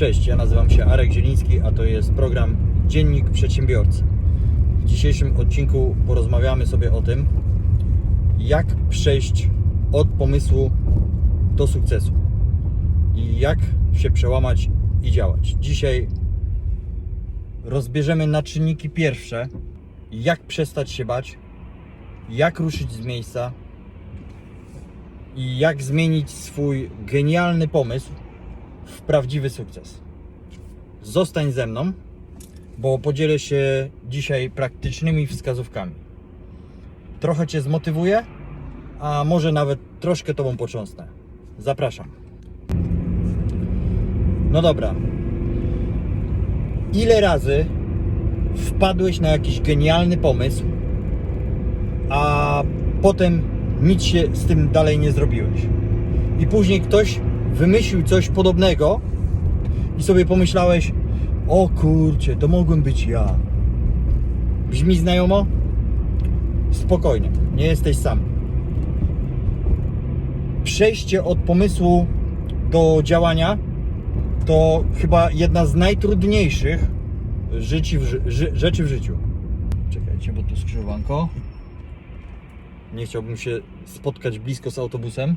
Cześć, ja nazywam się Arek Zieliński, a to jest program Dziennik Przedsiębiorcy. W dzisiejszym odcinku porozmawiamy sobie o tym, jak przejść od pomysłu do sukcesu i jak się przełamać i działać. Dzisiaj rozbierzemy na czynniki pierwsze, jak przestać się bać, jak ruszyć z miejsca i jak zmienić swój genialny pomysł w prawdziwy sukces. Zostań ze mną, bo podzielę się dzisiaj praktycznymi wskazówkami. Trochę Cię zmotywuję, a może nawet troszkę Tobą począsnę. Zapraszam. No dobra. Ile razy wpadłeś na jakiś genialny pomysł, a potem nic się z tym dalej nie zrobiłeś? I później ktoś wymyślił coś podobnego i sobie pomyślałeś, o kurcie, to mogłem być ja. Brzmi znajomo? Spokojnie, nie jesteś sam. Przejście od pomysłu do działania to chyba jedna z najtrudniejszych w, ży- rzeczy w życiu. Czekajcie, bo tu skrzyżowanko. Nie chciałbym się spotkać blisko z autobusem.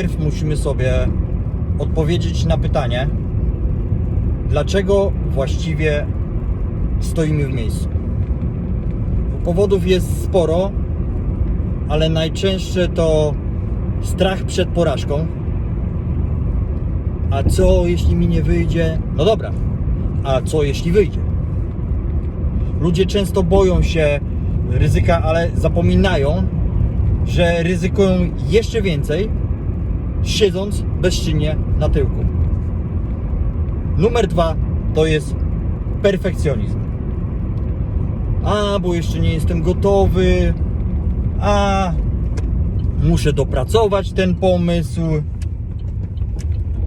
Najpierw musimy sobie odpowiedzieć na pytanie, dlaczego właściwie stoimy w miejscu. Powodów jest sporo, ale najczęstsze to strach przed porażką. A co jeśli mi nie wyjdzie? No dobra, a co jeśli wyjdzie? Ludzie często boją się ryzyka, ale zapominają, że ryzykują jeszcze więcej, siedząc bezczynnie na tyłku. Numer dwa to jest perfekcjonizm. A, bo jeszcze nie jestem gotowy. A, muszę dopracować ten pomysł.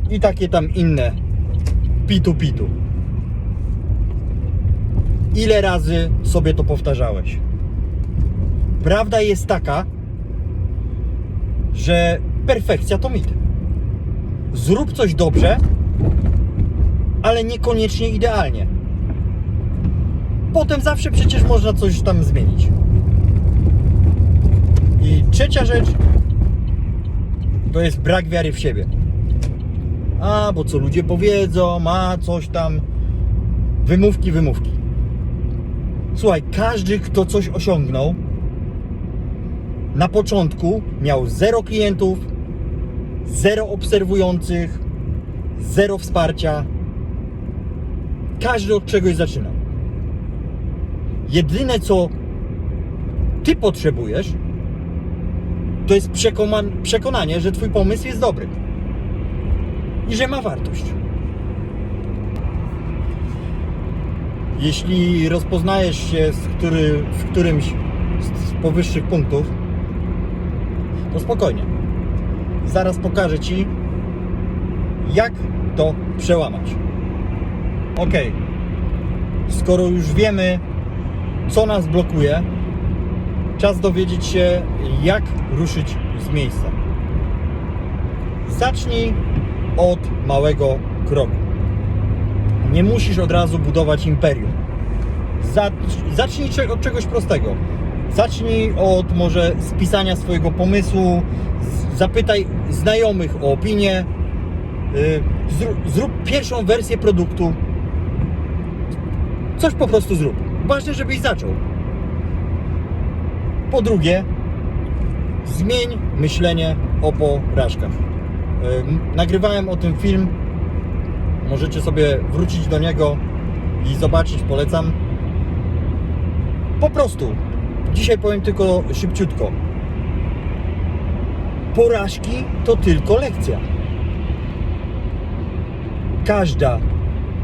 I takie tam inne pitu pitu. Ile razy sobie to powtarzałeś? Prawda jest taka, że perfekcja to mit. Zrób coś dobrze, ale niekoniecznie idealnie. Potem zawsze przecież można coś tam zmienić. I trzecia rzecz to jest brak wiary w siebie. A, bo co ludzie powiedzą, ma coś tam. Wymówki, wymówki. Słuchaj, każdy, kto coś osiągnął, na początku miał zero klientów, zero obserwujących, zero wsparcia. Każdy od czegoś zaczynał. Jedyne co ty potrzebujesz, to jest przekona- przekonanie, że twój pomysł jest dobry i że ma wartość. Jeśli rozpoznajesz się z który, w którymś z powyższych punktów, to spokojnie. Zaraz pokażę Ci, jak to przełamać. Ok. Skoro już wiemy, co nas blokuje, czas dowiedzieć się, jak ruszyć z miejsca. Zacznij od małego kroku. Nie musisz od razu budować imperium. Zacz- Zacznij od czegoś prostego. Zacznij od może spisania swojego pomysłu, zapytaj znajomych o opinię, y, zrób, pierwszą wersję produktu. Coś po prostu zrób. Ważne, żebyś zaczął. Po drugie, zmień myślenie o porażkach. Ym, Nagrywałem o tym film. Możecie sobie wrócić do niego i zobaczyć, polecam. Po prostu. Dzisiaj powiem tylko szybciutko. Porażki to tylko lekcja. Każda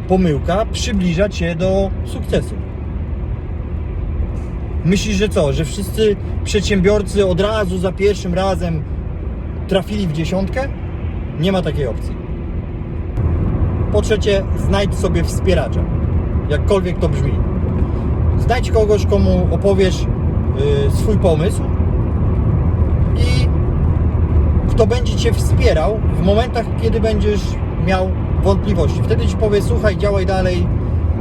pomyłka przybliża cię do sukcesu. Myślisz, że co? Że wszyscy przedsiębiorcy od razu za pierwszym razem trafili w dziesiątkę? Nie ma takiej opcji. Po trzecie, znajdź sobie wspieracza. Jakkolwiek to brzmi. Znajdź kogoś, komu opowiesz swój pomysł i kto będzie Cię wspierał w momentach, kiedy będziesz miał wątpliwości. Wtedy Ci powie, słuchaj, działaj dalej.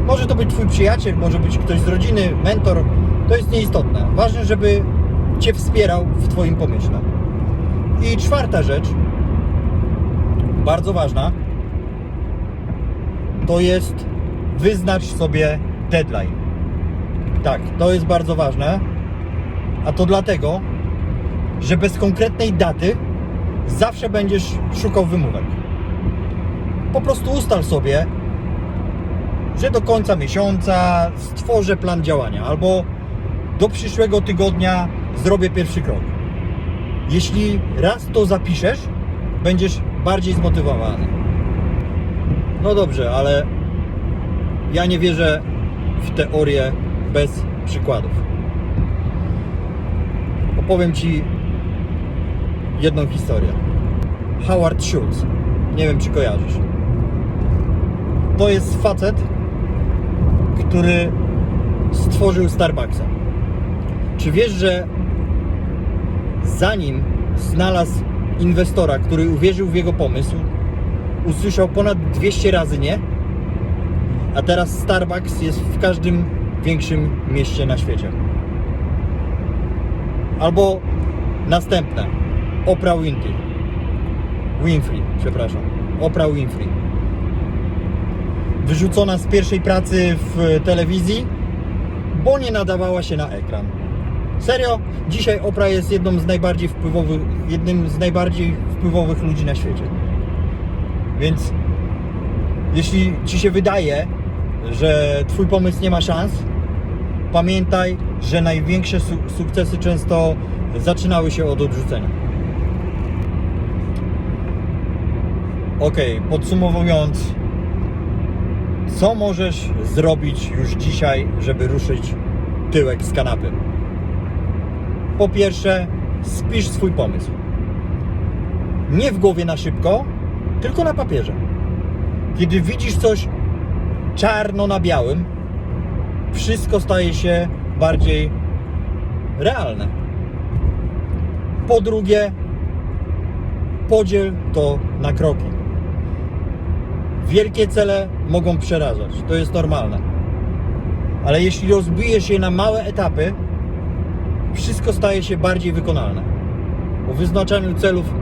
Może to być Twój przyjaciel, może być ktoś z rodziny, mentor. To jest nieistotne. Ważne, żeby Cię wspierał w Twoim pomyśle. I czwarta rzecz, bardzo ważna, to jest wyznacz sobie deadline. Tak, to jest bardzo ważne. A to dlatego, że bez konkretnej daty zawsze będziesz szukał wymówek. Po prostu ustal sobie, że do końca miesiąca stworzę plan działania albo do przyszłego tygodnia zrobię pierwszy krok. Jeśli raz to zapiszesz, będziesz bardziej zmotywowany. No dobrze, ale ja nie wierzę w teorię bez przykładów. Opowiem Ci jedną historię. Howard Schultz. Nie wiem, czy kojarzysz. To jest facet, który stworzył Starbucksa. Czy wiesz, że zanim znalazł inwestora, który uwierzył w jego pomysł, usłyszał ponad 200 razy nie, a teraz Starbucks jest w każdym większym mieście na świecie. Albo następne. Oprah Winfrey. Winfrey, przepraszam. Oprah Winfrey. Wyrzucona z pierwszej pracy w telewizji, bo nie nadawała się na ekran. Serio, dzisiaj Oprah jest jedną z najbardziej wpływowych, jednym z najbardziej wpływowych ludzi na świecie. Więc jeśli ci się wydaje, że twój pomysł nie ma szans, pamiętaj, że największe su- sukcesy często zaczynały się od odrzucenia. Ok, podsumowując, co możesz zrobić już dzisiaj, żeby ruszyć tyłek z kanapy? Po pierwsze, spisz swój pomysł. Nie w głowie na szybko, tylko na papierze. Kiedy widzisz coś czarno na białym, wszystko staje się bardziej realne. Po drugie, podziel to na kroki. Wielkie cele mogą przerażać, to jest normalne. Ale jeśli rozbijesz je na małe etapy, wszystko staje się bardziej wykonalne. O wyznaczaniu celów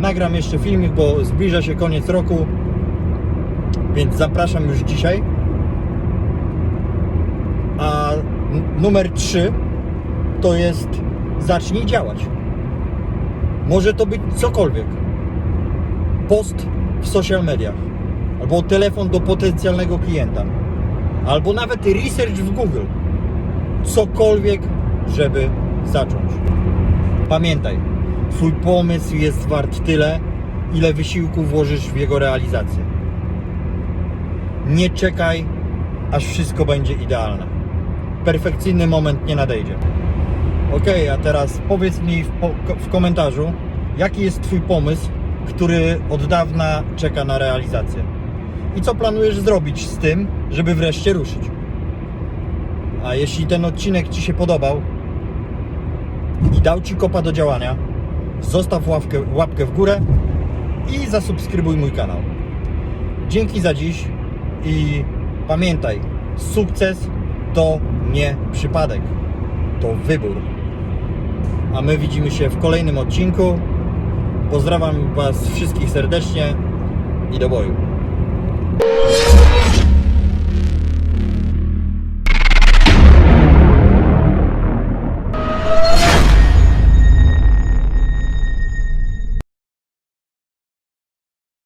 nagram jeszcze filmik, bo zbliża się koniec roku, więc zapraszam już dzisiaj. A numer 3 to jest zacznij działać. Może to być cokolwiek. Post w social mediach, albo telefon do potencjalnego klienta, albo nawet research w Google. Cokolwiek, żeby zacząć. Pamiętaj, Twój pomysł jest wart tyle, ile wysiłku włożysz w jego realizację. Nie czekaj, aż wszystko będzie idealne. Perfekcyjny moment nie nadejdzie. Ok, a teraz powiedz mi w, w komentarzu, jaki jest Twój pomysł, który od dawna czeka na realizację. I co planujesz zrobić z tym, żeby wreszcie ruszyć. A jeśli ten odcinek Ci się podobał i dał Ci kopa do działania, zostaw łapkę, łapkę w górę i zasubskrybuj mój kanał. Dzięki za dziś i pamiętaj, sukces to nie przypadek, to wybór. A my widzimy się w kolejnym odcinku. Pozdrawiam Was wszystkich serdecznie i do boju.